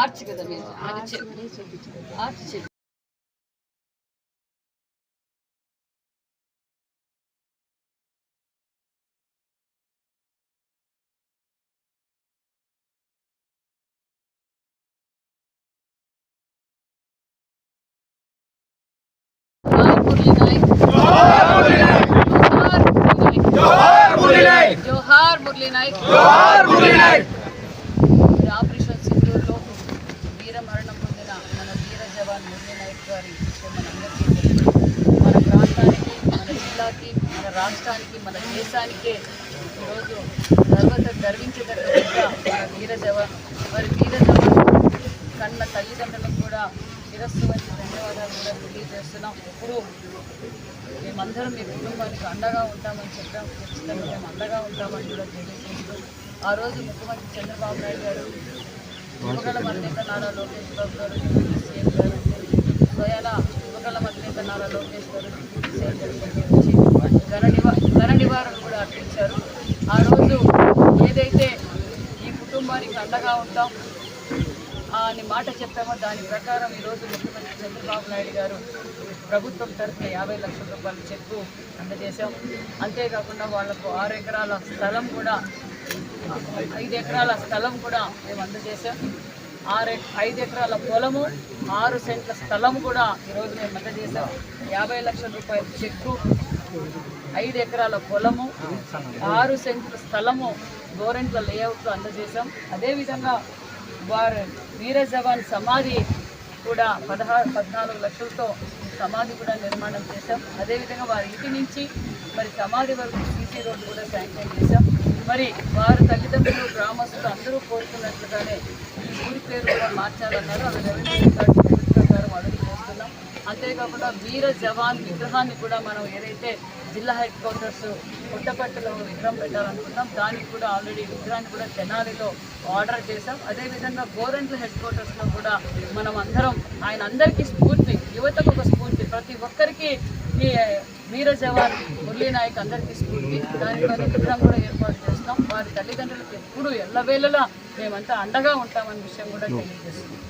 Arch కదా మీరు అది చెప్పు. ఆర్చ్ చెప్పు. జోహార్ మురళీ నాయక్. జోహార్ మురళీ నాయక్. జోహార్ మురళీ నాయక్. మరి ఆపరేషన్ సింధూర్లో వీర మరణం పొందిన మన మురళీ నాయక్ గారి విషయం మనందరికీ. మన ప్రాంతానికి మన జిల్లాకి మన రాష్ట్రానికి మన దేశానికే ఈరోజు గర్వత గర్వించదగ్గ మన వీర జవాన్ మరి వీర జవాన్ కన్న తల్లిదండ్రులకు కూడా శిరస్సు వంటి ధన్యవాదాలు కూడా తెలియజేస్తున్నాం. ఎప్పుడు మేమందరం మీ కుటుంబానికి అండగా ఉంటామని చెప్పాం. ఖచ్చితంగా మేము అండగా ఉంటామని కూడా తెలియజేస్తూ ఆ రోజు ముఖ్యమంత్రి చంద్రబాబు నాయుడు గారు యువగల మధ్యత నారా లోకేష్ బాబు గారు స్వయాన యువగల మధ్యత నారా లోకేష్ గారు నివా ధర నివారణ కూడా అర్పించారు. ఆ రోజు ఏదైతే ఈ కుటుంబానికి అండగా ఉంటాం అని మాట చెప్పామో దాని ప్రకారం ఈరోజు ముఖ్యమంత్రి చంద్రబాబు నాయుడు గారు ప్రభుత్వం తరఫున యాభై లక్షల రూపాయలు చెక్కు అందజేశాం. అంతేకాకుండా వాళ్ళకు ఆరు ఎకరాల స్థలం కూడా ఐదు ఎకరాల స్థలం కూడా మేము అందజేశాం. ఆరు ఐదు ఎకరాల పొలము ఆరు సెంట్ల స్థలం కూడా ఈరోజు మేము అందజేశాం యాభై లక్షల రూపాయల చెక్కు ఐదు ఎకరాల పొలము ఆరు సెంట్ల స్థలము గోరెంట్ల లేఅవుట్లో అందజేశాం. అదేవిధంగా వారు వీర జవాన్ సమాధి కూడా పదహారు పద్నాలుగు లక్షలతో సమాధి కూడా నిర్మాణం చేశాం. అదేవిధంగా వారి ఇంటి నుంచి మరి సమాధి వరకు సీసీ రోడ్డు కూడా శాంక్షన్ చేశాం. మరి వారు తల్లిదండ్రులు గ్రామస్తులు అందరూ కోరుతున్నట్లుగానే ఈ ఊరి పేరు కూడా మార్చాలన్నారు. అవి రెవెన్యూ ప్రకారం అడుగు చేస్తున్నాం అంతేకాకుండా వీర జవాన్ విగ్రహాన్ని కూడా మనం ఏదైతే జిల్లా హెడ్ క్వార్టర్స్ పుట్టపట్టులో విగ్రహం పెట్టాలనుకున్నాం దానికి కూడా ఆల్రెడీ విగ్రహాన్ని కూడా తెనాలిలో ఆర్డర్ చేశాం. అదేవిధంగా గోరెంట్ల హెడ్ క్వార్టర్స్లో కూడా మనం అందరం ఆయన అందరికీ స్ఫూర్తి యువతకు ఒక స్ఫూర్తి ప్రతి ఒక్కరికి ఈ వీర జవాన్ మురళీ నాయక్ అందరికీ స్ఫూర్తి. ఒక విగ్రహం కూడా ఏర్పాటు చేస్తాం. వారి తల్లిదండ్రులకు ఎప్పుడు ఎల్లవేళలా మేమంతా అండగా ఉంటామనే విషయం కూడా తెలియజేస్తున్నాం.